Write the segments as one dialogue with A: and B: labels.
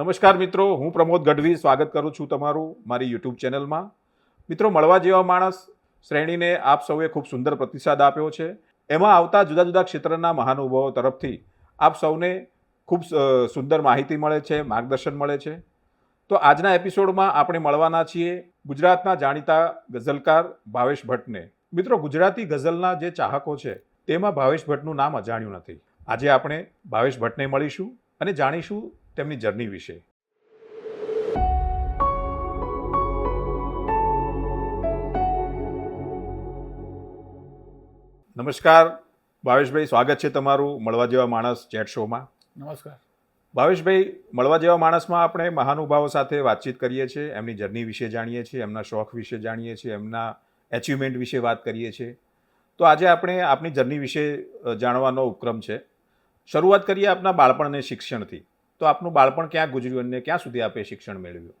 A: નમસ્કાર મિત્રો, હું પ્રમોદ ગઢવી સ્વાગત કરું છું તમારું મારી યુટ્યુબ ચેનલમાં. મિત્રો, મળવા જેવા માણસ શ્રેણીને આપ સૌએ ખૂબ સુંદર પ્રતિસાદ આપ્યો છે. એમાં આવતા જુદા જુદા ક્ષેત્રના મહાનુભાવો તરફથી આપ સૌને ખૂબ સુંદર માહિતી મળે છે, માર્ગદર્શન મળે છે. તો આજના એપિસોડમાં આપણે મળવાના છીએ ગુજરાતના જાણીતા ગઝલકાર ભાવેશ ભટ્ટને. મિત્રો, ગુજરાતી ગઝલના જે ચાહકો છે, તેમાં ભાવેશ ભટ્ટનું નામ અજાણ્યું નથી. આજે આપણે ભાવેશ ભટ્ટને મળીશું અને જાણીશું તેમની જર્ની વિશે. નમસ્કાર ભાવેશભાઈ સ્વાગત છે તમારું મળવા જેવા માણસ ચેટ શોમાં.
B: નમસ્કાર.
A: ભાવેશભાઈ મળવા જેવા માણસમાં આપણે મહાનુભાવો સાથે વાતચીત કરીએ છીએ એમની જર્ની વિશે જાણીએ છીએ એમના શોખ વિશે જાણીએ છીએ એમના એચિવમેન્ટ વિશે વાત કરીએ છીએ. તો આજે આપણે આપની જર્ની વિશે જાણવાનો ઉપક્રમ છે. શરૂઆત કરીએ આપના બાળપણ અને શિક્ષણથી. તો આપનું બાળપણ ક્યાં ગુજર્યું અને ક્યાં સુધી આપે શિક્ષણ મેળવ્યું?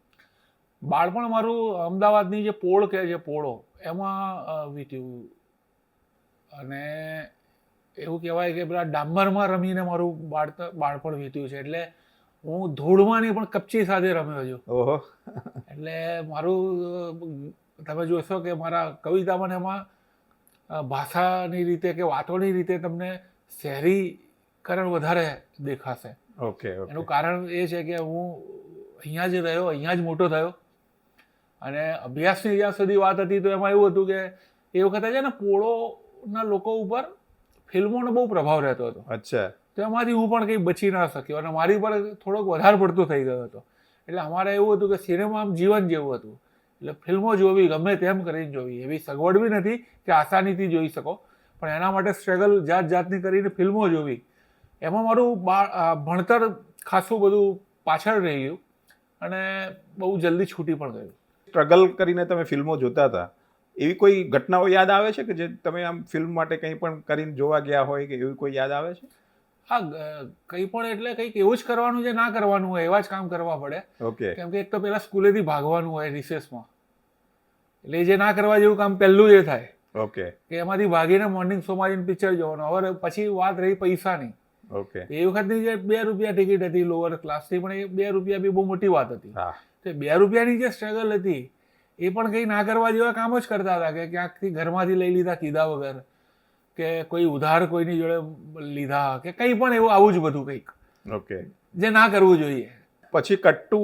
B: બાળપણ મારું અમદાવાદની જે પોળ કે છે પોળો એમાં વીત્યું અને એવું કહેવાય કે પેલા ડામરમાં રમીને મારું બાળપણ વીત્યું છે. એટલે હું ધૂળમાંની પણ કપચી સાથે રમ્યો છું.
A: ઓહો.
B: એટલે મારું તમે જોશો કે મારા કવિતામાં એમાં ભાષાની રીતે કે વાતોની રીતે તમને શહેરીકરણ વધારે દેખાશે.
A: ઓકે
B: એનું કારણ એ છે કે હું અહીંયા જ રહ્યો અહીંયા જ મોટો થયો. અને અભ્યાસની જ્યાં સુધી વાત હતી તો એમાં એવું હતું કે એ વખતે છે ને પોળોના લોકો ઉપર ફિલ્મોનો બહુ પ્રભાવ રહેતો હતો.
A: અચ્છા.
B: તો એમાંથી હું પણ કંઈ બચી ના શક્યો અને મારી પર થોડોક વધારે પડતો થઈ ગયો હતો. એટલે અમારે એવું હતું કે સિનેમા આમ જીવન જેવું હતું. એટલે ફિલ્મો જોવી ગમે તેમ કરીને જોવી. એવી સગવડ બી નથી કે આસાનીથી જોઈ શકો. પણ એના માટે સ્ટ્રગલ જાત જાતની કરીને ફિલ્મો જોવી. એમાં મારું ભણતર ખાસું બધું પાછળ રહી ગયું અને બહુ જલ્દી છૂટી પણ ગયું.
A: સ્ટ્રગલ કરીને તમે ફિલ્મો જોતા હતા. એવી કોઈ ઘટનાઓ યાદ આવે છે કે જે તમે આમ ફિલ્મ માટે કંઈ પણ કરીને જોવા ગયા હોય કે એવી કોઈ યાદ આવે છે?
B: હા કંઈ પણ એટલે કંઈક એવું જ કરવાનું જે ના કરવાનું હોય એવા જ કામ કરવા પડે.
A: ઓકે.
B: કેમ કે એક તો પહેલાં સ્કૂલેથી ભાગવાનું હોય રિસેસમાં. એટલે એ જે ના કરવા જેવું કામ પહેલું એ થાય
A: ઓકે.
B: કે એમાંથી ભાગીને મોર્નિંગ શોમાં જઈને પિક્ચર જોવાનું. હવે પછી વાત રહી પૈસાની.
A: ઓકે
B: એ વખતની જે બે રૂપિયા ટિકિટ હતી લોઅર ક્લાસની પણ એ બે રૂપિયા બી બહુ મોટી વાત હતી.
A: હા.
B: તો બે રૂપિયાની જે સ્ટ્રગલ હતી એ પણ કંઈ ના કરવા જેવા કામ જ કરતા હતા કે ક્યાંકથી ઘરમાંથી લઈ લીધા કીધા વગર કે કોઈ ઉધાર કોઈની જોડે લીધા કે કંઈ પણ એવું આવું જ બધું કંઈક.
A: ઓકે
B: જે ના કરવું જોઈએ.
A: પછી કટ્ટુ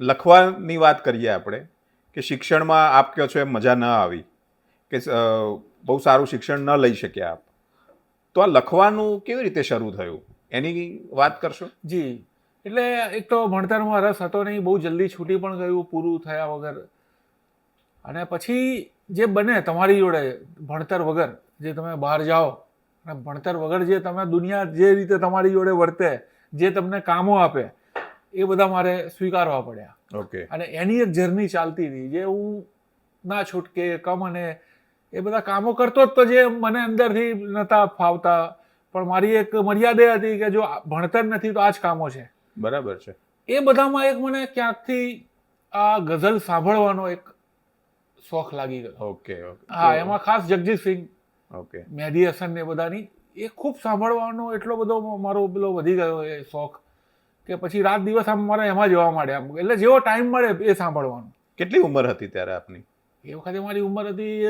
A: લખવાની વાત કરીએ આપણે કે શિક્ષણમાં આપ કહો છો એમ મજા ન આવી કે બહુ સારું શિક્ષણ ન લઈ શક્યા આપ. તો આ લખવાનું કેવી રીતે શરૂ થયું? એની વાત કરશો?
B: જી. એટલે એક તો ભણતરમાં રસ હતો નહીં બહુ જલ્દી છૂટી પણ ગયું પૂરું થયા વગર. અને પછી જે બને તમારી જોડે ભણતર વગર જે તમે બહાર જાઓ અને ભણતર વગર જે તમે દુનિયા જે રીતે તમારી જોડે વર્તે જે તમને કામો આપે એ બધા મારે સ્વીકારવા પડ્યા.
A: ઓકે.
B: અને એની એક જર્ની ચાલતી હતી જે હું ના છૂટકે કમ અને એ બધા કામો કરતો જ તો જે મને અંદરથી નહોતા ફાવતા. પણ મારી એક મર્યાદા હતી કે જો ભણતર નથી તો આ જ કામો છે.
A: બરાબર છે.
B: એ બધામાં એક મને ક્યાંકથી આ ગઝલ સાંભળવાનો એક શોખ લાગી ગયો.
A: Okay okay.
B: હા એમાં ખાસ જગજીત સિંહ
A: ઓકે.
B: મેહદી હસન ને બધાની એ ખૂબ સાંભળવાનો એટલો બધો મારો પેલો વધી ગયો એ શોખ કે પછી રાત દિવસ આમ મારે એમાં જવા માંડ્યા. એટલે જેવો ટાઈમ મળે એ સાંભળવાનો.
A: કેટલી ઉંમર હતી ત્યારે આપની?
B: એ વખતે મારી ઉંમર હતી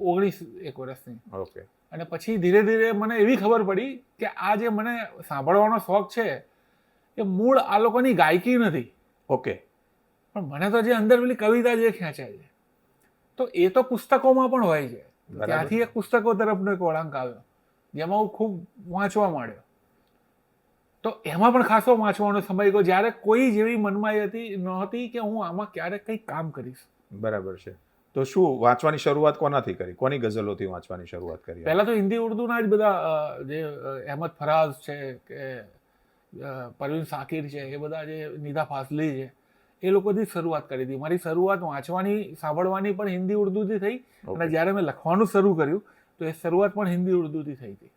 B: ઓગણીસ એક વર્ષની.
A: ઓકે.
B: અને પછી ધીરે ધીરે મને એવી ખબર પડી કે આ જે મને સાંભળવાનો શોખ છે એ મૂળ આ લોકોની ગાયકી નથી.
A: ઓકે.
B: પણ મને તો જે અંદર પેલી કવિતા જે ખેંચે છે તો એ તો પુસ્તકોમાં પણ હોય છે. ત્યાંથી એક પુસ્તકો તરફનો એક વળાંક આવ્યો જેમાં હું ખૂબ વાંચવા માંડ્યો. તો એમાં પણ ખાસો વાંચવાનો સમય ગયો. જ્યારે કોઈ જેવી મનમાં હતી નહોતી કે હું આમાં ક્યારેક કંઈક કામ કરીશ.
A: બરાબર છે. તો શું વાંચવાની શરૂઆત કોનાથી કરી? કોની ગઝલોથી વાંચવાની શરૂઆત કરી
B: પહેલાં તો હિન્દી ઉર્દુના જ બધા જે અહેમદ ફરાઝ છે કે પરવીન સાકીર છે એ બધા જે નિધા ફાસલી છે એ લોકોથી શરૂઆત કરી હતી. મારી શરૂઆત વાંચવાની સાંભળવાની પણ હિન્દી ઉર્દુથી થઈ. અને જ્યારે મેં લખવાનું શરૂ કર્યું તો એ શરૂઆત પણ હિન્દી ઉર્દુથી થઈ હતી.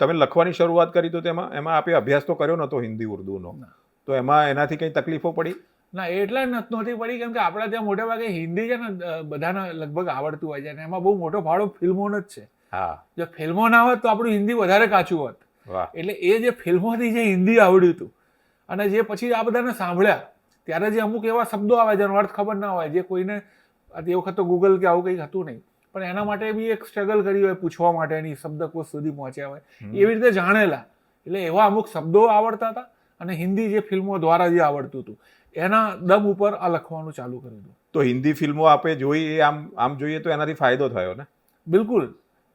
A: તમે લખવાની શરૂઆત કરી તો તેમાં એમાં આપે અભ્યાસ તો કર્યો નતો હિન્દી ઉર્દુનો. તો એમાં એનાથી કંઈ તકલીફો પડી?
B: ના એટલા જ નથ- નહોતી પડી કેમ કે આપણા ત્યાં મોટે ભાગે હિન્દી છે ને બધાને લગભગ આવડતું હોય છે અને એમાં બહુ મોટો ફાળો ફિલ્મોનો જ છે.
A: હા.
B: જો ફિલ્મો ના હોત તો આપણું હિન્દી વધારે કાચું હોત. એટલે એ જે ફિલ્મોથી જે હિન્દી આવડ્યું હતું અને જે પછી આ બધાને સાંભળ્યા ત્યારે જે અમુક એવા શબ્દો આવે જેનો અર્થ ખબર ના હોય જે કોઈને એ તે વખત તો ગૂગલ કે આવું કંઈ હતું નહીં પણ એના માટે બી એક સ્ટ્રગલ કરી હોય પૂછવા માટેની શબ્દકોશ સુધી પહોંચ્યા હોય એવી રીતે જાણેલા. એટલે એવા અમુક શબ્દો આવડતા હતા અને હિન્દી જે ફિલ્મો દ્વારા જે આવડતું હતું. એના દમ ઉપર આ લખવાનું ચાલુ કરી દઉં
A: તો હિન્દી ફિલ્મો આપે જોઈ એ આમ આમ જોઈએ તો એનાથી ફાયદો થયો ને?
B: બિલકુલ.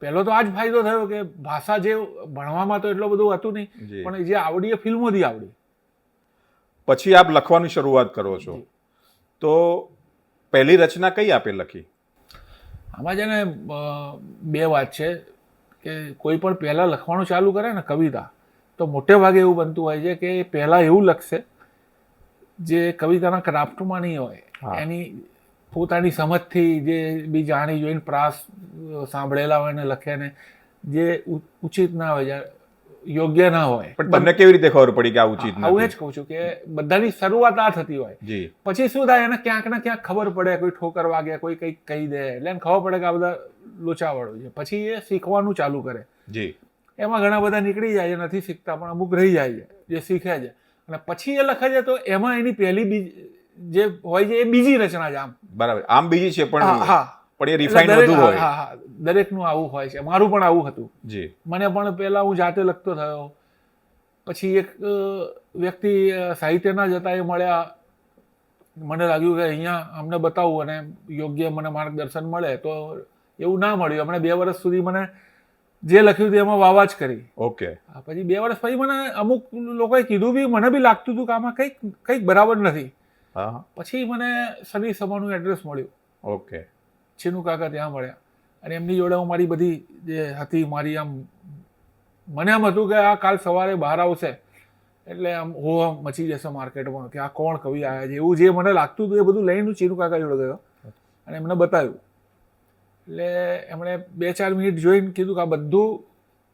B: પહેલો તો આ જ ફાયદો થયો કે ભાષા જે ભણવામાં તો એટલું બધું હતું નહીં પણ જે આવડી એ ફિલ્મોથી આવડી.
A: પછી આપ લખવાની શરૂઆત કરો છો. તો પહેલી રચના કઈ આપે લખી?
B: આમાં છે ને બે વાત છે કે કોઈ પણ પહેલાં લખવાનું ચાલુ કરે ને કવિતા તો મોટે ભાગે એવું બનતું હોય છે કે પહેલાં એવું લખશે જે કવિતાના ક્રાફ્ટમાં નહીં હોય એની પોતાની સમજથી જે બી જાણી જોઈને પ્રાસ સાંભળેલા હોય ને લખે ને જે ઉચિત ના હોય યોગ્ય ના હોય.
A: પણ તમને કેવી રીતે ખબર પડી કે આ ઉચિત
B: હું એ જ કહું છું કે બધાની શરૂઆત આ થતી હોય. પછી શું થાય એને ક્યાંક ને ક્યાંક ખબર પડે કોઈ ઠોકર વાગે કોઈ કંઈક કહી દે એટલે એને ખબર પડે કે આ બધા લોચાવાળો છે. પછી એ શીખવાનું ચાલુ કરે.
A: જી.
B: એમાં ઘણા બધા નીકળી જાય છે નથી શીખતા પણ અમુક રહી જાય છે જે શીખે છે. અને પછી એ લખે છે તો એમાં એની પહેલી બીજ જે હોય છે એ બીજી રચના છે આમ.
A: બરાબર. આમ બીજી છે પણ
B: હા
A: પણ એ રિફાઇન વધુ હોય.
B: હા હા. દરેકનું આવું હોય છે. મારું પણ આવું હતું.
A: જી.
B: મને પણ પહેલા હું જાતે લખતો થયો. પછી એક વ્યક્તિ સાહિત્યના જતા એ મળ્યા. મને લાગ્યું કે અહીંયા અમને બતાવવું અને યોગ્ય મને માર્ગદર્શન મળે તો એવું ના મળ્યું. હમણાં બે વર્ષ સુધી મને જે લખ્યું હતું એમાં વાવા જ કરી.
A: ઓકે.
B: પછી બે વર્ષ પછી મને અમુક લોકોએ કીધું બી મને બી લાગતું હતું કે આમાં કંઈક કંઈક બરાબર નથી. પછી મને સની સમાનું એડ્રેસ મળ્યું.
A: ઓકે.
B: છીનુ કાકા ત્યાં મળ્યા. અને એમની જોડે હું મારી બધી જે હતી મારી આમ મને એમ હતું કે આ કાલ સવારે બહાર આવશે. એટલે આમ હો મચી જશે માર્કેટમાં કે આ કોણ કવિ આવ્યા છે? એવું જે મને લાગતું હતું એ બધું લઈને હું ચીનુ કાકા જોડે ગયો. અને એમને બતાવ્યું. એટલે એમણે બે ચાર મિનિટ જોઈને કીધું કે આ બધું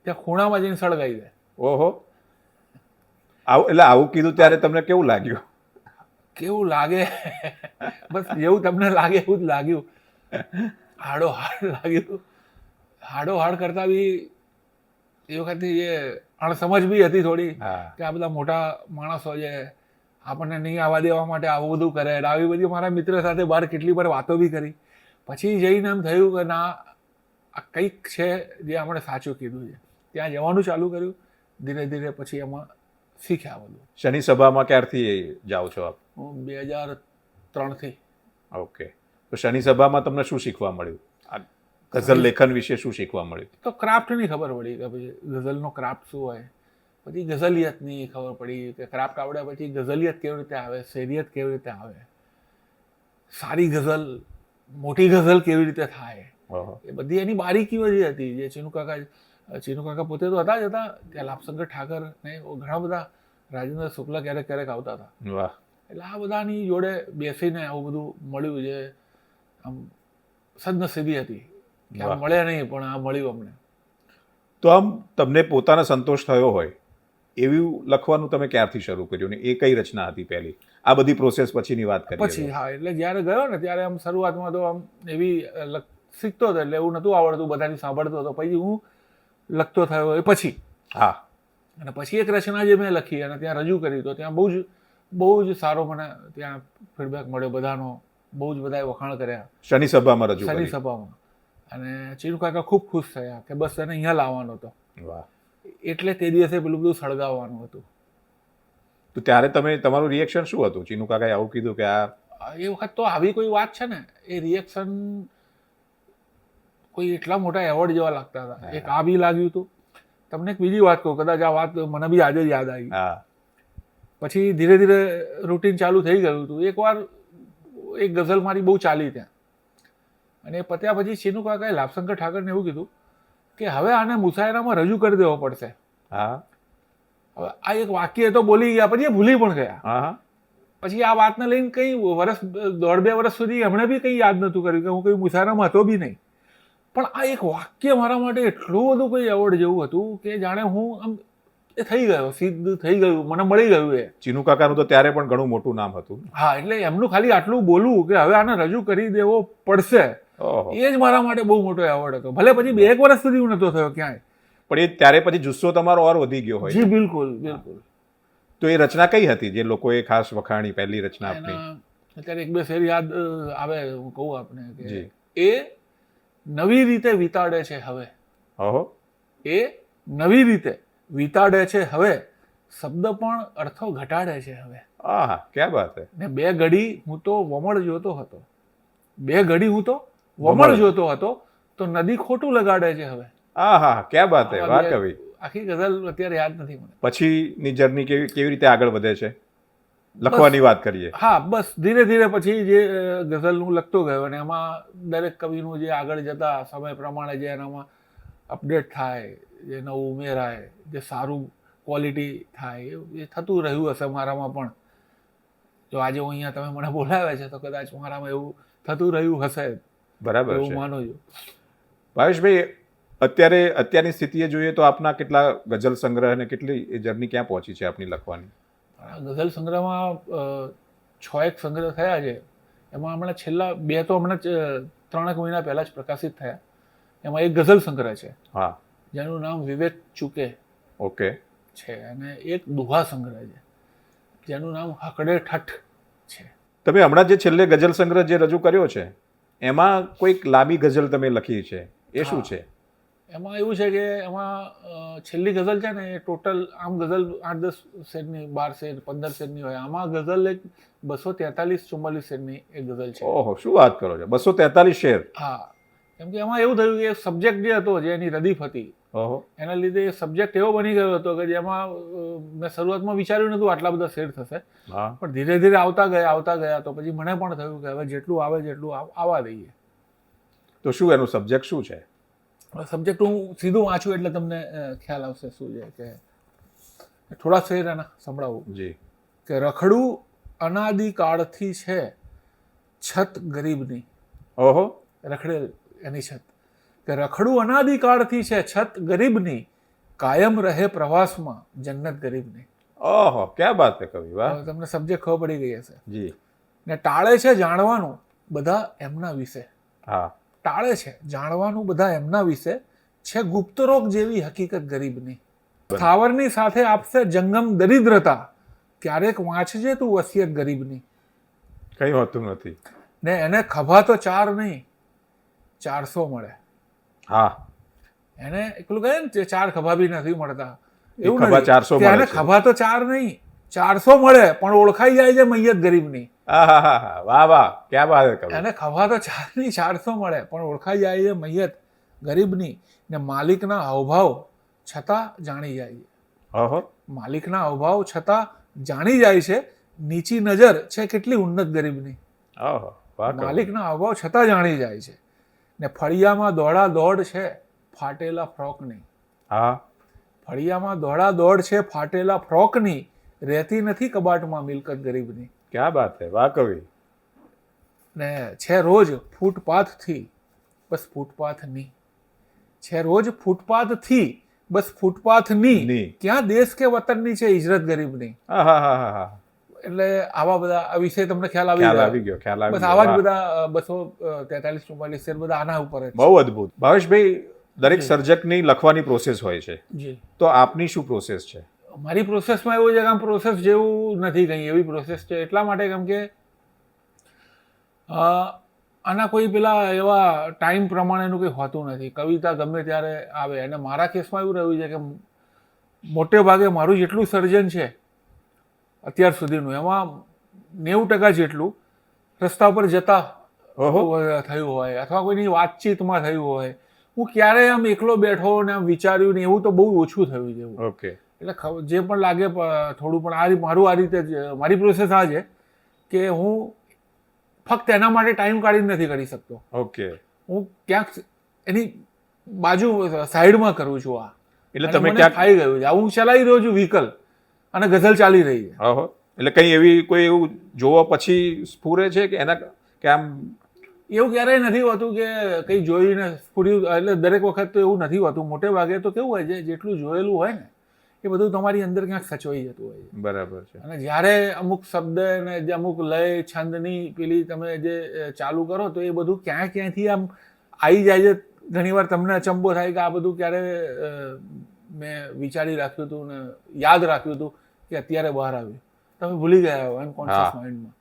B: ત્યાં ખૂણામાં જઈને સળગાઈ દે
A: ઓહો. આવું એટલે આવું કીધું ત્યારે તમને કેવું લાગ્યું?
B: કેવું લાગે? બસ જેવું તમને લાગે એવું જ લાગ્યું. હાડો હાડ લાગ્યું. હાડો હાડ કરતા બી એ વખતે જે અણસમજ બી હતી થોડી કે આ બધા મોટા માણસો છે આપણને નહીં આવવા દેવા માટે આવું બધું કરે આવી બધી મારા મિત્ર સાથે બહાર કેટલી વાર વાતો બી કરી. પછી જઈને એમ થયું કે ના આ કંઈક છે જે આપણે સાચું કીધું છે. ત્યાં જવાનું ચાલુ કર્યું. ધીરે ધીરે પછી એમાં શીખ્યા બધું.
A: શનિ સભામાં ક્યારથી જાઓ છો આપ?
B: હું બે હજાર ત્રણથી.
A: ઓકે. તો શનિ સભામાં તમને શું શીખવા મળ્યું? આ ગઝલ લેખન વિશે શું શીખવા મળ્યું?
B: તો ક્રાફ્ટની ખબર પડી કે પછી ગઝલનો ક્રાફ્ટ શું હોય? પછી ગઝલિયતની ખબર પડી કે ક્રાફ્ટ આવડ્યા પછી ગઝલિયત કેવી રીતે આવે? શેરિયત કેવી રીતે આવે? સારી ગઝલ મોટી ગઝલ કેવી રીતે થાય? એ બધી એની બારીકીઓ જે હતી. જે ચીનુ કાકા ચીનુ કાકા પોતે તો હતા જ હતા. ત્યાં લાભશંકર ઠાકર ને ઘણા બધા રાજેન્દ્ર શુક્લા ક્યારેક ક્યારેક આવતા હતા.
A: વાહ.
B: એટલે આ બધાની જોડે બેસીને આવું બધું મળ્યું જે આમ સદનસીબી હતી કે
A: મળ્યા
B: મળે નહીં પણ આ મળ્યું અમને.
A: તો આમ તમને પોતાનો સંતોષ થયો હોય. એવું લખવાનું તમે ક્યારથી શરૂ કર્યું ને એ કઈ રચના હતી પહેલી? આ બધી પ્રોસેસ પછીની વાત કરી
B: પછી હા એટલે જ્યારે ગયો ને ત્યારે આમ શરૂઆતમાં તો આમ એવી શીખતો હતો એટલે એવું નહોતું આવડતું બધાની સાંભળતો હતો. પછી હું લખતો થયો એ પછી.
A: હા.
B: અને પછી એક રચના જે મેં લખી અને ત્યાં રજૂ કરી તો ત્યાં બહુ જ બહુ જ સારો મને ત્યાં ફીડબેક મળ્યો બધાનો. બહુ જ બધાએ વખાણ કર્યા.
A: શનિ સભામાં રજૂ
B: શનિ સભામાં. અને ચીનુ કાકા ખૂબ ખુશ થયા કે બસ એને અહીંયા લાવવાનો હતો.
A: વાહ.
B: એટલે તે દિવસે પેલું બધું સળગાવવાનું હતું.
A: તો ત્યારે તમે તમારું રિએક્શન શું હતું? ચીનુ કાકાએ આવું કીધું કે આ
B: એ વખત તો આવી કોઈ વાત છે ને એ રિએક્શન કોઈ એટલા મોટા એવોર્ડ જેવા લાગતા હતા. એક આ બી લાગ્યું હતું. તમને એક બીજી વાત કહું કદાચ આ વાત મને બી આજે યાદ આવી. પછી ધીરે ધીરે રૂટીન ચાલુ થઈ ગયું હતું. એકવાર એક ગઝલ મારી બહુ ચાલી ત્યાં. અને પત્યા પછી ચીનુ કાકાએ લાભશંકર ઠાકરને એવું કીધું કે હવે આને મુસાયરામાં રજૂ કરી દેવો પડશે.
A: હા.
B: હવે આ એક વાક્ય તો બોલી ગયા પછી એ ભૂલી પણ ગયા.
A: હા
B: પછી આ વાતને લઈને કંઈ વર્ષ દોઢ બે વર્ષ સુધી એમણે બી કંઈ યાદ નહોતું કર્યું કે હું કંઈ મુસારામાં હતો બી નહીં. પણ આ એક વાક્ય મારા માટે એટલું બધું કોઈ એવોર્ડ જેવું હતું કે જાણે હું આમ એ થઈ ગયો સિદ્ધ થઈ ગયું મને મળી ગયું એ.
A: ચીનુ કાકાનું તો ત્યારે પણ ઘણું મોટું નામ હતું.
B: હા એટલે એમનું ખાલી આટલું બોલવું કે હવે આને રજૂ કરી દેવો પડશે. એ જ મારા માટે બહુ મોટો એવોર્ડ હતો. ભલે પછી બે એક વર્ષ સુધી હું નતો થયો ક્યાંય.
A: પણ એ ત્યારે પછી જુસ્સો તમારો ઓર વધી ગયો હોય.
B: જી બિલકુલ બિલકુલ.
A: તો એ રચના કઈ હતી જે લોકોએ ખાસ વખાણી પહેલી રચના આપની
B: અત્યારે એક બે શેર યાદ આવે હું કહું આપને કે એ નવી રીતે વિતાડે છે હવે.
A: ઓહો.
B: એ નવી રીતે વિતાડે છે હવે. શબ્દ પણ અર્થો ઘટાડે છે હવે.
A: આહા ક્યાં વાત છે
B: ને બે ઘડી હું તો વમળ જોતો હતો. બે ઘડી હું તો
A: વમળ.
B: જોતો હતો તો નદી ખોટું લગાડે છે હવે.
A: આહા ક્યાં વાત હે વાહ કવિ
B: આખી ગઝલ અત્યારે યાદ નથી મને.
A: પછીની જર્ની કેવી કેવી રીતે આગળ વધે છે? લખવાની વાત કરીએ.
B: હા બસ ધીરે ધીરે પછી જે ગઝલનું લખતો ગયો અને એમાં દરેક કવિનું જે આગળ જતા સમય પ્રમાણે જે એનામાં અપડેટ થાય જે નવું ઉમેરાય જે સારું ક્વોલિટી થાય એ થતું રહ્યું હશે મારામાં પણ. જો આજે હું અહીંયા તમે મને બોલાવ્યા છે તો કદાચ મારામાં એવું થતું રહ્યું હશે.
A: બરાબર
B: એવું માનો છું.
A: ભાવેશભાઈ અત્યારે અત્યારની સ્થિતિએ જોઈએ તો આપના કેટલા ગઝલ સંગ્રહ અને કેટલી એ જર્ની ક્યાં પહોંચી છે આપની લખવાની?
B: આ ગઝલ સંગ્રહમાં છ એક સંગ્રહ થયા છે. એમાં હમણાં છેલ્લા બે તો હમણાં ત્રણેક મહિના પહેલા જ પ્રકાશિત થયા. એમાં એક ગઝલ સંગ્રહ છે.
A: હા.
B: જેનું નામ વિવેક ચુકે
A: ઓકે.
B: છે અને એક દુહા સંગ્રહ છે. જેનું નામ હકડે ઠઠ છે.
A: તમે હમણાં જે છેલ્લે ગઝલ સંગ્રહ જે રજૂ કર્યો છે એમાં કોઈક લાંબી ગઝલ તમે લખી છે એ શું છે?
B: એમાં એવું છે કે એમાં છેલ્લી ગઝલ છે ને એ ટોટલ આમ ગઝલ આઠ દસ શેરની બાર શેર પંદર શેરની હોય. આમાં ગઝલ એક બસો તેતાલીસ ચુમ્માલીસ શેરની એક ગઝલ છે.
A: ઓહો શું વાત કરો છો? બસો તેતાલીસ શેર.
B: હા. કેમ કે એમાં એવું થયું કે સબ્જેક્ટ જે હતો જે એની રદીફ હતી એના લીધે સબ્જેક્ટ એવો બની ગયો હતો કે જેમાં મેં શરૂઆતમાં વિચાર્યું નતું આટલા બધા શેર થશે. પણ ધીરે ધીરે આવતા ગયા આવતા ગયા તો પછી મને પણ થયું કે હવે જેટલું આવે જેટલું આવવા દઈએ.
A: તો શું એનું સબ્જેક્ટ શું છે?
B: સબ્જેક્ટ હું સીધું વાંચું એટલે તમને ખ્યાલ આવશે શું છે કે થોડા શેર એના સંભળાવું.
A: જી.
B: કે રખડું અનાદિકાળથી છે છત ગરીબની.
A: ઓહો.
B: રખડેલ. એની છત. કે રખડું અનાદિકાળથી છે છત ગરીબની કાયમ રહે પ્રવાસમાં જન્નત ગરીબની.
A: ઓહો ક્યાં બાત છે કવિ વાહ.
B: તમને સબ્જેક્ટ ખબર પડી ગઈ હશે.
A: જી.
B: ને ટાળે છે જાણવાનું બધા એમના વિશે.
A: હા.
B: ટાળે છે જાણવાનું બધા એમના વિશે છે ગુપ્તરોગ જેવી હકીકત ગરીબની. સ્થાવરની સાથે આપશે જંગમ દરિદ્રતા. ક્યારેક વાંચજે તું વસિયત ગરીબની.
A: કઈ હોતું નથી.
B: ને એને ખભા તો ચાર નહીં ચારસો મળે.
A: હા.
B: એને એકલું કહે ને ચાર ખભા બી નથી મળતા.
A: એવું ખભા
B: ચારસો
A: મળે
B: ખભા તો ચાર નહીં ચારસો મળે પણ ઓળખાઈ જાય છે મૈયત ગરીબની.
A: વાહ વાહ. ક્યાં વાત
B: એને ખભા તો ચાર નહીં ચારસો મળે પણ ઓળખાઈ જાય છે મૈયત ગરીબની. ને માલિકના હાવભાવ છતાં જાણી જાય છે. માલિકના હાવભાવ છતાં જાણી જાય છે. નીચી નજર છે કેટલી ઉન્નત ગરીબની. માલિકના હાવભાવ છતાં જાણી જાય છે. ને ફળિયામાં દોડા દોડ છે ફાટેલા ફ્રોકની
A: હા.
B: ફળિયામાં દોડા દોડ છે ફાટેલા ફ્રોકની રહેતી નથી કબાટમાં મિલકત ગરીબની.
A: ક્યાં વાત છે વાહ કવિ.
B: ને છે રોજ ફૂટપાથથી બસ ફૂટપાથની છે રોજ ફૂટપાથથી બસ ફૂટપાથની
A: નહીં.
B: ક્યાં દેશ કે વતનની છે હિજરત ગરીબની?
A: હા હા હા હા.
B: એટલે આવા બધા આ વિષય તમને ખ્યાલ આવી
A: ખ્યાલ આવી ગયો ખ્યાલ આવી
B: બસ આવા જ બધા બસો તેતાલીસ ચુમ્માલીસ શેર બધા આના ઉપર
A: બહુ અદ્ભુત. ભાવેશભાઈ દરેક સર્જકની લખવાની પ્રોસેસ હોય છે.
B: જી.
A: તો આપની શું પ્રોસેસ છે?
B: મારી પ્રોસેસમાં એવું છે કે આમ પ્રોસેસ જેવું નથી કંઈ એવી પ્રોસેસ છે એટલા માટે કેમ કે આના કોઈ પેલા એવા ટાઈમ પ્રમાણેનું કંઈ હોતું નથી. કવિતા ગમે ત્યારે આવે. અને મારા કેસમાં એવું રહ્યું છે કે મોટે ભાગે મારું જેટલું સર્જન છે અત્યાર સુધીનું. એમાં નેવું ટકા જેટલું રસ્તા પર જતા થયું હોય અથવા કોઈની વાતચીતમાં થયું હોય. હું ક્યારેય આમ એકલો બેઠો ને આમ વિચાર્યું ને એવું તો બહુ ઓછું થયું છે
A: ઓકે.
B: એટલે જે પણ લાગે થોડું પણ આ મારું આ રીતે મારી પ્રોસેસ આ છે કે હું ફક્ત એના માટે ટાઈમ કાઢીને નથી કરી શકતો.
A: ઓકે.
B: હું ક્યાંક એની બાજુ સાઈડમાં કરું છું આ.
A: એટલે તમે ક્યાંક
B: ફાઈ ગયું છે. હું ચલાવી રહ્યો છું વ્હીકલ અને ગઝલ ચાલી રહી છે.
A: એટલે કઈ એવી કોઈ એવું જોવા પછી સ્ફૂરે છે કે એના કે આમ
B: એવું ક્યારેય નથી હોતું કે કંઈ જોઈને સ્ફૂર્યું એટલે દરેક વખત તો એવું નથી હોતું. મોટે ભાગે તો કેવું હોય છે જેટલું જોયેલું હોય ને એ બધું તમારી અંદર ક્યાંક સચવાઈ જતું હોય છે.
A: બરાબર છે.
B: અને જ્યારે અમુક શબ્દ ને જે અમુક લય છંદની પેલી તમે જે ચાલુ કરો તો એ બધું ક્યાં ક્યાંથી આમ આવી જાય છે. ઘણીવાર તમને અચંબો થાય કે આ બધું ક્યારે મેં વિચારી રાખ્યું હતું ને યાદ રાખ્યું હતું. કે અત્યારે બહાર આવ્યું તમે ભૂલી ગયા હો અનકોન્શિયસ. માઇન્ડમાં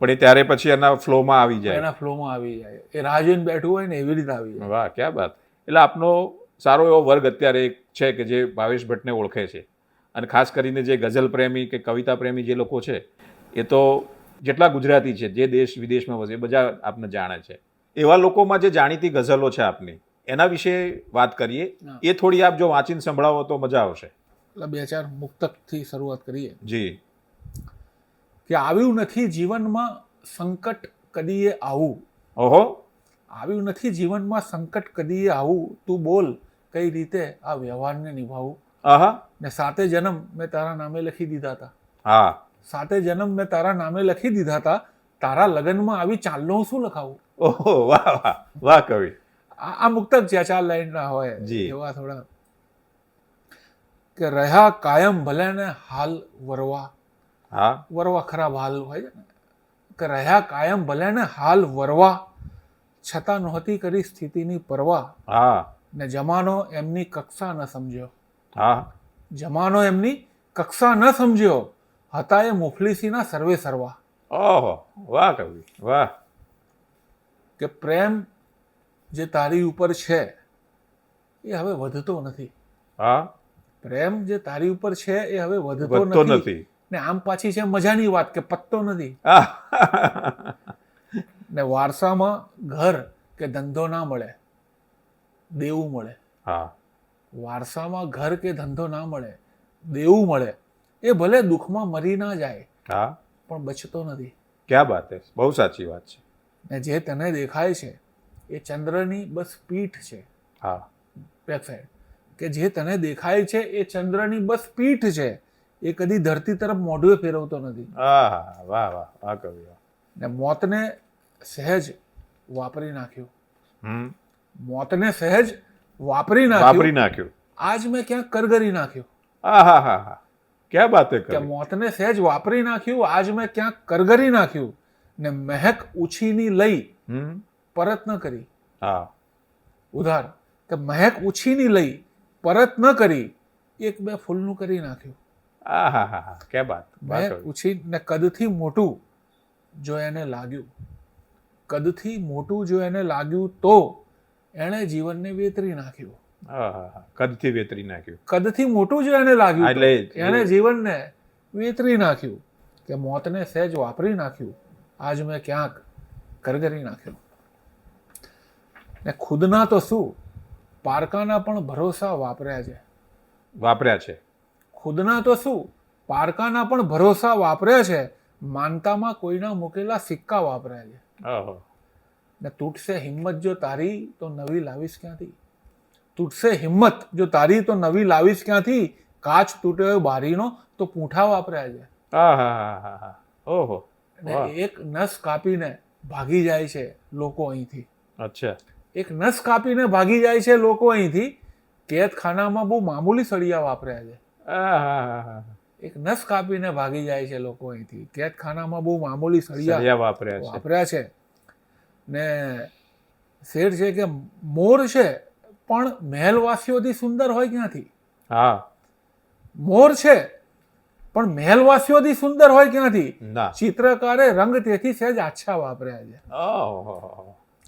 A: પણ એ ત્યારે પછી એના ફ્લોમાં આવી જાય.
B: એના ફ્લોમાં આવી જાય. એ રાહ જોઈને બેઠું હોય ને એવી રીતે આવી જાય.
A: વાહ ક્યાં વાત. એટલે આપનો સારો એવો વર્ગ અત્યારે એક છે કે જે ભાવેશ ભટ્ટને ઓળખે છે. અને ખાસ કરીને જે ગઝલ પ્રેમી કે કવિતા પ્રેમી જે લોકો છે એ તો જેટલા ગુજરાતી છે જે દેશ વિદેશમાં વસે એ બધા આપને જાણે છે. એવા લોકોમાં જે જાણીતી ગઝલો છે આપની એના વિશે વાત કરીએ. એ થોડી આપ જો વાંચીને સંભળાવો તો મજા આવશે.
B: એટલે બે ચાર મુક્તકથી શરૂઆત કરીએ.
A: જી.
B: કે આવ્યું નથી જીવનમાં સંકટ કદીએ આવું.
A: ઓહો.
B: આવ્યું નથી જીવનમાં સંકટ કદીએ આવું. તું બોલ કઈ રીતે આ વ્યવહારને નિભાવું?
A: આહા.
B: ને સાતે જન્મ મેં તારા નામે લખી દીધા હતા.
A: હા.
B: સાતે જન્મ મેં તારા નામે લખી દીધા હતા. તારા લગ્નમાં આવી ચાલનો હું શું લખાવું?
A: ઓહો વાહ વાહ વાહ કવિ.
B: આ આ મુક્તક છે ચાર લાઈનના હોય
A: જી.
B: એવા થોડા કે રહ્યા કાયમ ભલે ને હાલ વરવા.
A: હા.
B: વરવા ખરાબ હાલ હોય ને. કે રહ્યા કાયમ ભલે ને હાલ વરવા છતાં નહોતી કરી સ્થિતિની પરવા.
A: હા.
B: ને જમાનો એમની કક્ષા ન સમજ્યો.
A: હા.
B: જમાનો એમની કક્ષા ન સમજ્યો. હતા એ મુફલીસીના સર્વે સર્વા.
A: ઓહો વાહ કવિ વાહ.
B: કે પ્રેમ જે તારી ઉપર છે એ હવે વધતો નથી.
A: હા.
B: પ્રેમ જે તારી ઉપર છે એ હવે વધતો નથી. ને આમ પાછી છે મજાની વાત કે પત્તો નથી. ને વારસામાં ઘર કે ધંધો ના મળે દેવું મળે.
A: હા.
B: વારસામાં ઘર કે ધંધો ના મળે દેવું મળે એ ભલે દુઃખમાં મરી ના જાય
A: હા.
B: પણ બચતો નથી.
A: ક્યાં વાત છે બહુ સાચી વાત છે.
B: ને જે તને દેખાય છે એ ચંદ્રની બસ પીઠ છે.
A: હા.
B: બેક સાઈડ કે જે તને દેખાય છે એ ચંદ્રની બસ પીઠ છે એ કદી ધરતી તરફ મોઢું ફેરવતો નથી.
A: વાહ વાહ આ કવિ
B: ને મોતને સહેજ વાપરી નાખ્યું. મોતને સહેજ વાપરી
A: વાપરી
B: નાખ્યું.
A: નાખ્યું
B: આજ મેં ક્યાંક કરગરી નાખ્યું.
A: આહા હા હા ક્યાં બાત
B: કે મોતને સહેજ વાપરી નાખ્યું આજ મેં ક્યાંક કરગરી નાખ્યું. ને મહેક ઉછીની લઈ પરત ન કરી.
A: હા.
B: ઉધાર કે મહેક ઉછીની લઈ પરત ન કરી એક બે ફૂલનું કરી નાખ્યું.
A: હા હા બાત વાહ
B: મહેક
A: કવિ
B: ને કદથી મોટું જો એને લાગ્યું. કદથી મોટું જો એને લાગ્યું તો એણે જીવનને વેતરી નાખ્યું.
A: કદથી વેતરી નાખ્યું?
B: કદથી મોટું જો એને લાગ્યું
A: એટલે
B: એણે જીવનને વેતરી નાખ્યું. કે મોતને સહેજ વાપરી નાખ્યું. આજ મેં ક્યાંક કરગરી નાખ્યું. ને ખુદના તો શું? પારકાના પણ ભરોસા વાપર્યા છે.
A: વાપર્યા છે.
B: ખુદના તો શું? પારકાના પણ ભરોસા વાપર્યા છે. માનતામાં કોઈના મૂકેલા સિક્કા વાપર્યા છે. ને તૂટશે હિંમત જો તારી તો નવી લાવીશ ક્યાંથી? તૂટશે હિંમત જો તારી તો નવી લાવીશ ક્યાંથી? કાચ તૂટ્યો બારીનો તો પૂંઠા વાપર્યા છે.
A: ઓહો.
B: એક નસ કાપીને ભાગી જાય છે લોકો અહીંથી.
A: અચ્છા.
B: એક નસ કાપીને ભાગી જાય છે લોકો અહીંથી. કેદખાનામાં બહુ મામૂલી સળિયા વાપર્યા છે. એક નસ કાપીને ભાગી જાય છે લોકો અહીંથી. કેદખાનામાં બહુ મામૂલી સળિયા
A: સળિયા વાપર્યા
B: વાપર્યા છે. ને શેર છે કે મોર છે પણ મહેલવાસીઓથી સુંદર હોય ક્યાંથી?
A: હા.
B: મોર છે પણ મહેલવાસીઓથી સુંદર હોય ક્યાંથી? ચિત્રકારે રંગ તેથી સહેજ આછા વાપર્યા છે.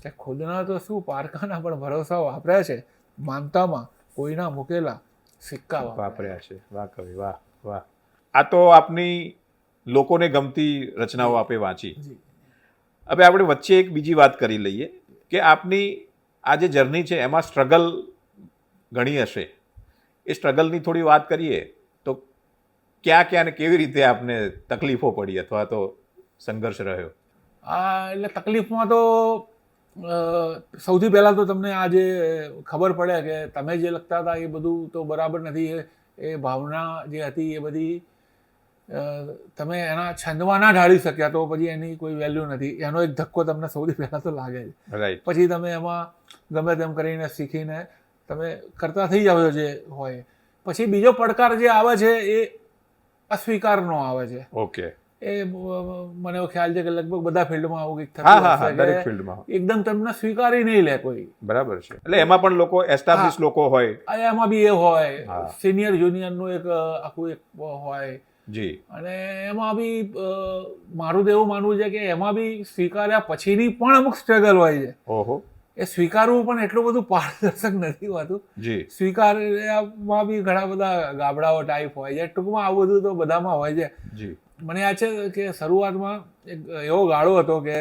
A: ઓહો
B: ખુદના તો શું પારકાના પણ ભરોસા વાપર્યા છે? માનતામાં કોઈના મૂકેલા સિક્કા વાપર્યા
A: છે. વાહ કવિ વાહ વાહ. આ તો આપની લોકોને ગમતી રચનાઓ આપે વાંચી. હવે આપણે વચ્ચે એક બીજી વાત કરી લઈએ કે આપની આ જે જર્ની છે એમાં સ્ટ્રગલ ઘણી હશે. એ સ્ટ્રગલની થોડી વાત કરીએ તો ક્યાં ક્યાં ને કેવી રીતે આપને તકલીફો પડી અથવા તો સંઘર્ષ રહ્યો?
B: આ એટલે તકલીફમાં તો સૌથી પહેલાં તો તમને આ જે ખબર પડે કે તમે જે લખતા હતા એ બધું તો બરાબર નથી. એ- ભાવના જે હતી એ બધી તમે એના છંદમાં ના ઢાળી શક્યા તો પછી એની કોઈ વેલ્યુ નથી. એનો એક ધક્કો તમને સૌથી પહેલાં તો લાગે
A: છે.
B: પછી તમે એમાં ગમે તેમ કરીને શીખીને તમે કરતા થઈ જાવ જે હોય. પછી બીજો પડકાર જે આવે છે એ અસ્વીકારનો આવે છે.
A: ઓકે
B: એ મને ખ્યાલ છે કે લગભગ બધા ફિલ્ડમાં આવું કંઈક થતું
A: હા હા દરેક ફિલ્ડમાં.
B: એકદમ તમને સ્વીકારી નહીં લે કોઈ.
A: બરાબર છે. એટલે એમાં પણ લોકો એસ્ટાબ્લિશ લોકો હોય.
B: એમાં બી એ હોય. સિનિયર જુનિયરનું એક આખું એક હોય.
A: જી.
B: અને એમાં બી મારું તો એવું માનવું છે કે એમાં બી સ્વીકાર્યા પછીની પણ અમુક સ્ટ્રગલ હોય છે.
A: ઓહો.
B: એ સ્વીકારવું પણ એટલું બધું પારદર્શક નથી હોતું.
A: જી.
B: સ્વીકાર્યામાં બી ઘણા બધા ગાબડાઓ ટાઈપ હોય છે. ટૂંકમાં આવું બધું તો બધામાં હોય છે.
A: જી.
B: મને યાદ છે કે શરૂઆતમાં એક એવો ગાળો હતો કે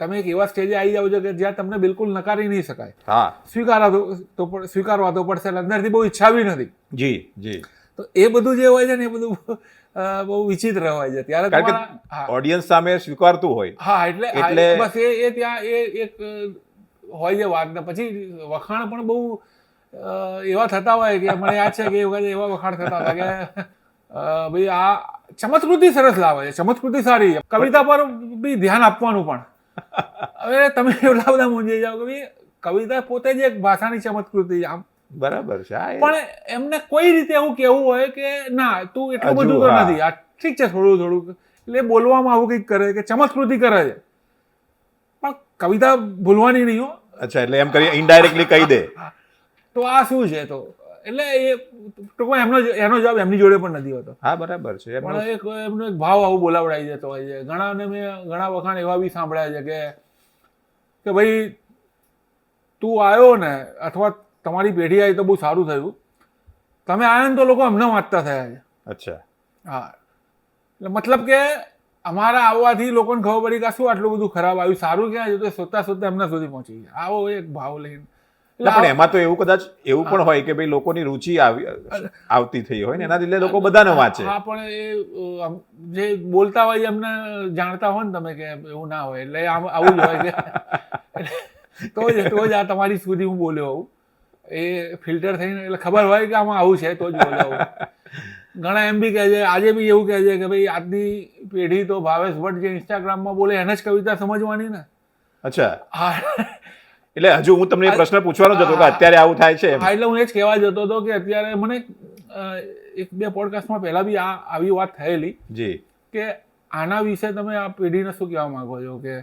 B: તમે એક એવા સ્ટેજે આવી જાઓ છો કે જ્યાં તમને બિલકુલ નકારી નહીં શકાય.
A: હા.
B: સ્વીકારાતો તો સ્વીકારવા તો પડશે અંદરથી બહુ ઈચ્છા બી નથી.
A: જી જી.
B: તો એ બધું જે હોય છે ને એ બધું બહુ વિચિત્ર હોય છે. ત્યારે તમારા
A: ઓડિયન્સ સામે સ્વીકારતું હોય.
B: હા એટલે
A: એટલે-
B: બસ એ એ ત્યાં એ એક હોય છે વાત પછી વખાણ પણ બહુ એવા થતા હોય કે મને યાદ છે કે એ વખતે એવા વખાણ થતા હતા કે ભાઈ આ ચમત્કૃતિ સરસ લાવે છે. ચમત્કૃતિ સારી કવિતા પર બી ધ્યાન આપવાનું પણ. હવે તમે એટલા બધા મૂંઝાઈ જાઓ કે ભાઈ કવિતા પોતે જ એક ભાષાની ચમત્કૃતિ આમ
A: બરાબર છે.
B: પણ એમને કોઈ રીતે એવું કેવું હોય કે ના તું એટલું બધું તો નથી. આ ઠીક છે થોડું થોડું. એટલે બોલવામાં આવું કંઈક કરે કે ચમત્કૃતિ કરે છે. પણ કવિતા ભૂલવાની નહીં હો.
A: અચ્છા એટલે એમ કરી ઇનડાયરેક્ટલી કહી દે.
B: તો આ શું છે તો? એટલે એ ટૂંકમાં એમનો એનો જવાબ એમની જોડે પણ નથી હોતો.
A: હા બરાબર છે.
B: પણ એક એમનો એક ભાવ આવું બોલાવડાવી દેતો હોય છે. ઘણાને મેં ઘણા વખાણ એવા બી સાંભળ્યા છે કે કે ભાઈ તું આવ્યો ને અથવા તમારી પેઢી આવી તો બહુ સારું થયું. તમે આવ્યા ને તો લોકો અમને વાંચતા થયા છે.
A: અચ્છા.
B: હા. એટલે મતલબ કે અમારા આવવાથી લોકોને ખબર પડી કે શું આટલું બધું ખરાબ આવ્યું. સારું ક્યાં છે? તો સોતા શોધતા શોધતા એમના સુધી પહોંચી ગયા. આવો એક ભાવ લઈને
A: પણ એમાં તો એવું કદાચ એવું પણ હોય કે ભાઈ લોકોની રુચિ આવી આવતી થઈ હોય ને એના લીધે લોકો બધાને વાંચે.
B: હા પણ એ જે બોલતા હોય એમને જાણતા હોય ને તમે કે એવું ના હોય એટલે આમ આવું જ હોય કે તો જ તો જ આ તમારી સુધી હું બોલ્યો હોઉં. એ ફિલ્ટર થઈને એટલે ખબર હોય કે આમાં આવું છે તો જ બોલ્યો ઘણા એમ બી કહે છે આજે બી એવું કહે છે કે ભાઈ આજની પેઢી તો ભાવેશ ભટ્ટ જે ઇન્સ્ટાગ્રામમાં બોલે એને જ કવિતા સમજવાની ને.
A: અચ્છા.
B: હા
A: એટલે હજુ હું તમને પ્રશ્ન પૂછવાનો જ હતો કે અત્યારે આવું થાય છે.
B: એટલે હું એ જ કહેવા જતો હતો કે અત્યારે મને એક બે પોડકાસ્ટમાં પહેલા બી આ આવી વાત થયેલી
A: જી.
B: કે આના વિશે તમે આ પેઢીને શું કહેવા માંગો છો કે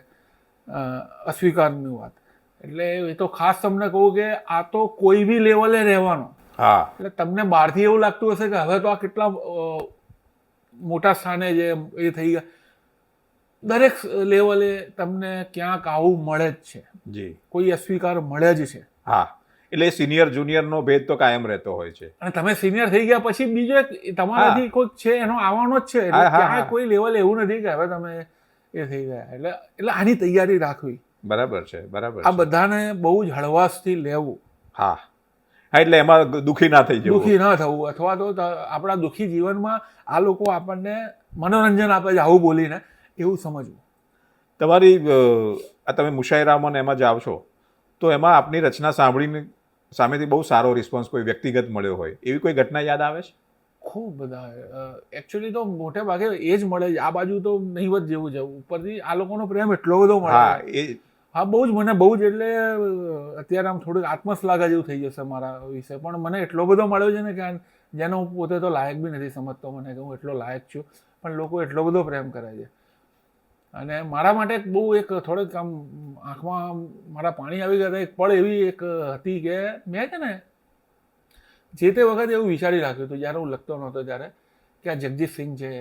B: અસ્વીકારની વાત. એટલે એ તો ખાસ તમને કહું કે આ તો કોઈ બી લેવલે રહેવાનો.
A: હા.
B: એટલે તમને બહારથી એવું લાગતું હશે કે હવે તો આ કેટલા મોટા સ્થાને જે એ થઈ ગયા. દરેક લેવલે તમને ક્યાંક આવું મળે જ છે.
A: જી.
B: કોઈ અસ્વીકાર મળે જ છે.
A: હા. એટલે સિનિયર જુનિયર નો ભેદ તો કાયમ રહેતો હોય છે.
B: અને તમે સિનિયર થઈ ગયા પછી બીજો એક તમારાથી કોઈક છે એનો આવવાનો જ છે. એટલે. કોઈ લેવલ એવું નથી કે હવે તમે એ થઈ ગયા. એટલે એટલે આની તૈયારી રાખવી.
A: બરાબર છે બરાબર
B: આ બધાને બહુ જ હળવાશથી લેવું.
A: હા. હા એટલે એમાં દુખી ના થઈ જવું.
B: દુઃખી ના થવું. અથવા તો ત- આપણા દુઃખી જીવનમાં આ લોકો આપણને મનોરંજન આપે છે આવું બોલીને. એવું સમજવું.
A: તમારી આ તમે મુશાયરામાં એમાં જાઓ છો તો એમાં આપની રચના સાંભળીને સામેથી બહુ સારો રિસ્પોન્સ કોઈ વ્યક્તિગત મળ્યો હોય એવી કોઈ ઘટના યાદ આવે છે?
B: ખૂબ બધા એકચ્યુઅલી તો મોટે ભાગે એ જ મળે છે. આ બાજુ તો નહીવત જેવું છે. ઉપરથી આ લોકોનો પ્રેમ એટલો બધો મળે
A: હા એ
B: હા બહુ જ મને બહુ જ એટલે અત્યારે આમ થોડુંક આત્મશ્લાઘા જેવું થઈ જશે મારા વિશે. પણ મને એટલો બધો મળ્યો છે ને કે જેનો હું પોતે તો લાયક બી નથી સમજતો મને કે હું એટલો લાયક છું. પણ લોકો એટલો બધો પ્રેમ કરે છે. અને મારા માટે બહુ એક થોડેક આમ આંખમાં મારા પાણી આવી ગયા એક પળ એવી એક હતી કે મેં છે ને જે તે વખતે એવું વિચારી રાખ્યું હતું જ્યારે હું લખતો નહોતો ત્યારે કે આ જગજીત સિંહ છે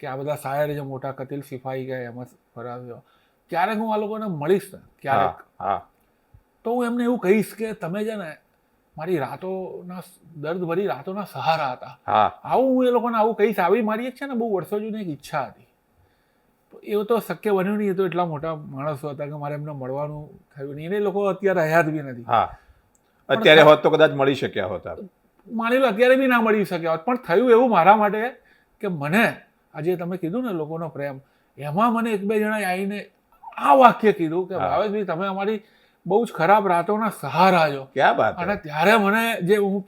B: કે આ બધા શાયર છે મોટા કતિલ સિપાહી કે એમાં ફરાવ્યો ક્યારેક હું આ લોકોને મળીશ ને ક્યારેક. તો હું એમને એવું કહીશ કે તમે છે ને મારી રાતોના દર્દભરી રાતોના સહારા હતા. આવું હું એ લોકોને આવું કહીશ. આવી મારી એક છે ને બહુ વર્ષો જૂની એક ઈચ્છા હતી. એવું તો શક્ય બન્યું નહીં તો એટલા મોટા માણસો હતા કે મારે એમને મળવાનું થયું નહીં. એ લોકો અત્યારે હયાત બી નથી.
A: હા. અત્યારે હોત તો કદાચ મળી શક્યા હોત
B: માની લો અત્યારે બી ના મળી શક્યા હોત. પણ થયું એવું મારા માટે કે મને આજે તમે કીધું ને લોકોનો પ્રેમ એમાં મને એક બે જણા આવીને આ વાક્ય કીધું કે. ભાવેશભાઈ તમે અમારી બહુ જ ખરાબ રાતોના સહારા છો.
A: ક્યાં વાત
B: અને ત્યારે મને જે હું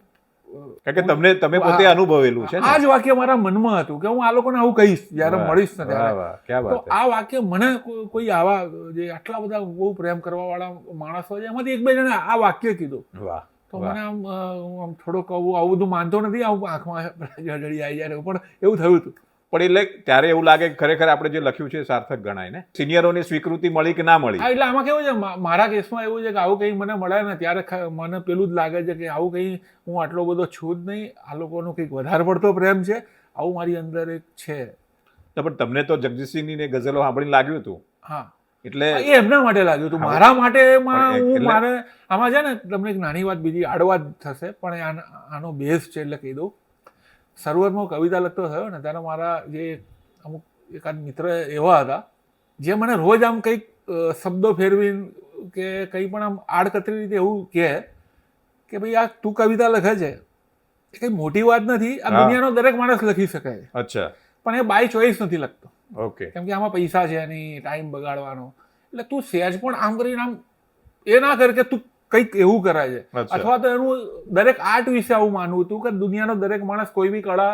A: કારણ કે તમને તમે પોતે અનુભવેલું છે
B: આ જ વાક્ય મારા મનમાં હતું કે હું આ લોકોને આવું કહીશ જ્યારે મળીશ ને ત્યારે. તો આ વાક્ય મને કોઈ- આવા જે આટલા બધા બહુ પ્રેમ કરવા વાળા માણસો છે એમાંથી એક બે જણે આ વાક્ય કીધું.
A: વાહ
B: તો મને આમ આમ થોડોક આવું આવું બધું માનતો નથી આવું આંખમાં જડડી આવી જાય પણ એવું થયું હતું.
A: પણ એટલે ત્યારે એવું લાગે કે ખરેખર આપણે જે લખ્યું છે સાર્થક ગણાય ને? સિનિયરોની સ્વીકૃતિ મળી કે ના મળી?
B: એટલે આમાં કેવું છે મારા કેસમાં એવું છે કે આવું કંઈ મને મળે ને ત્યારે મને પેલું જ લાગે છે કે આવું કંઈ હું આટલો બધો છું જ નહીં. આ લોકોનો કંઈક વધારે પડતો પ્રેમ છે. આવું મારી અંદર એક છે.
A: પણ તમને તો જગજીતસિંહની ને ગઝલો સાંભળીને લાગ્યું હતું?
B: હા.
A: એટલે
B: એ એમના માટે લાગ્યું હતું. મારા માટે હું મારે આમાં છે ને તમને એક નાની વાત બીજી આડવા જ થશે પણ આનો- આનો બેઝ છે એટલે કહી દઉં. હું કવિતા લખતો થયો ને ત્યારે મારા જે અમુક એકાદ મિત્ર એવા હતા જે મને રોજ આમ કંઈક શબ્દો ફેરવી કે કંઈ પણ આમ આડકતરી રીતે એવું કહે કે ભાઈ આ તું કવિતા લખે છે. એ કંઈ મોટી વાત નથી આ દુનિયાનો દરેક માણસ લખી શકે છે.
A: અચ્છા.
B: પણ એ બાય ચોઈસ નથી લખતો.
A: ઓકે.
B: કેમ કે આમાં પૈસા છે નહીં ટાઈમ બગાડવાનો. એટલે તું સહેજ પણ આમ કરીને આમ એ ના કર કે તું કંઈક એવું કરાય છે. અથવા તો એનું દરેક આર્ટ વિશે આવું માનવું હતું કે દુનિયાનો દરેક માણસ કોઈ બી કળા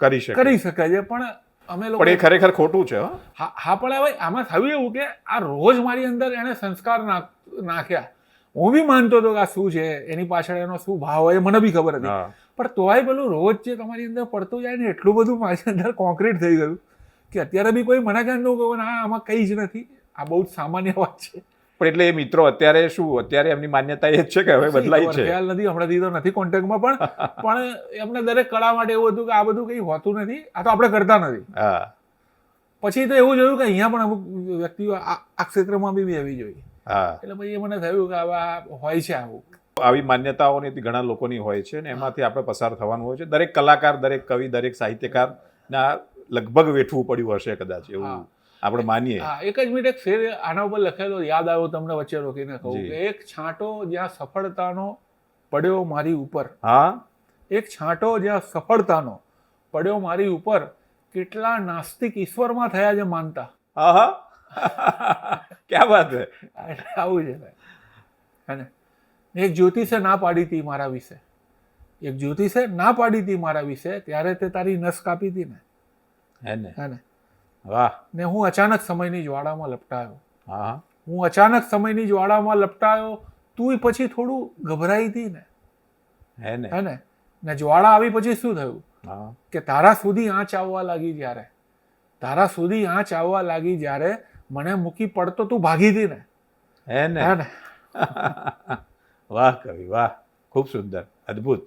A: કરી શકે.
B: કરી શકે છે. પણ અમે લોકો
A: પણ એ ખરેખર ખોટું છે હા.
B: હા, પણ હવે આમાં થયું એવું કે આ રોજ મારી અંદર એને સંસ્કાર નાખ્યા. હું બી માનતો હતો કે આ શું છે એની પાછળ એનો શું ભાવ હોય મને બી ખબર હતી. પણ તોય પેલું રોજ જે તમારી અંદર પડતું જાય ને એટલું બધું મારી અંદર કોન્ક્રીટ થઈ ગયું કે અત્યારે બી કોઈ મને ન કહે ના આમાં કંઈ જ નથી. આ બહુ જ સામાન્ય વાત છે.
A: પણ એટલે એ મિત્રો અત્યારે શું અત્યારે એમની માન્યતા એ જ છે કે હવે બદલાઈ છે.
B: ખ્યાલ નથી હમણાંથી તો નથી કોન્ટેક્ટમાં પણ પણ એમને દરેક કળા માટે એવું હતું કે આ બધું કંઈ હોતું નથી આ તો આપણે કરતા નથી.
A: હા.
B: પછી તો એવું જોયું કે અહીંયા પણ અમુક વ્યક્તિઓ આ ક્ષેત્રમાં બી આવી જોઈએ.
A: હા.
B: એટલે પછી મને થયું કે આવા હોય છે આવું.
A: આવી માન્યતાઓની ઘણા લોકોની હોય છે ને એમાંથી આપણે પસાર થવાનું હોય છે. દરેક કલાકાર દરેક કવિ દરેક સાહિત્યકાર ના લગભગ વેઠવું પડ્યું હશે કદાચ એવું. આપણે માનીએ.
B: હા એક જ મિનિટ એક શેર આના ઉપર લખેલો યાદ આવ્યો તમને વચ્ચે રોકીને કહું કે એક છાંટો જ્યાં સફળતાનો પડ્યો મારી ઉપર.
A: હા.
B: એક છાંટો જ્યાં સફળતાનો પડ્યો મારી ઉપર કેટલા નાસ્તિક ઈશ્વરમાં થયા છે માનતા.
A: આહા. ક્યાં વાત છે
B: આવું છે ભાઈ. હે એક જ્યોતિષે ના પાડી હતી મારા વિશે. એક જ્યોતિષે ના પાડી હતી મારા વિશે ત્યારે તે તારી નસ કાપી હતી ને.
A: હેને ને?
B: હે ને?
A: વાહ.
B: ને હું અચાનક સમયની જ્વાળામાં લપટાયો.
A: હા.
B: હું અચાનક સમયની જ્વાળામાં લપટાયો તું પછી થોડું ગભરાઈ હતી ને.
A: હે ને?
B: હે ને? ને જ્વાળા આવી પછી શું થયું? કે તારા સુધી આંચ આવવા લાગી જ્યારે. તારા સુધી આંચ આવવા લાગી જ્યારે મને મૂકી પડતો તું ભાગી હતી ને.
A: હે ને?
B: હે ને?
A: વાહ કવિ વાહ. ખૂબ સુંદર અદ્ભુત.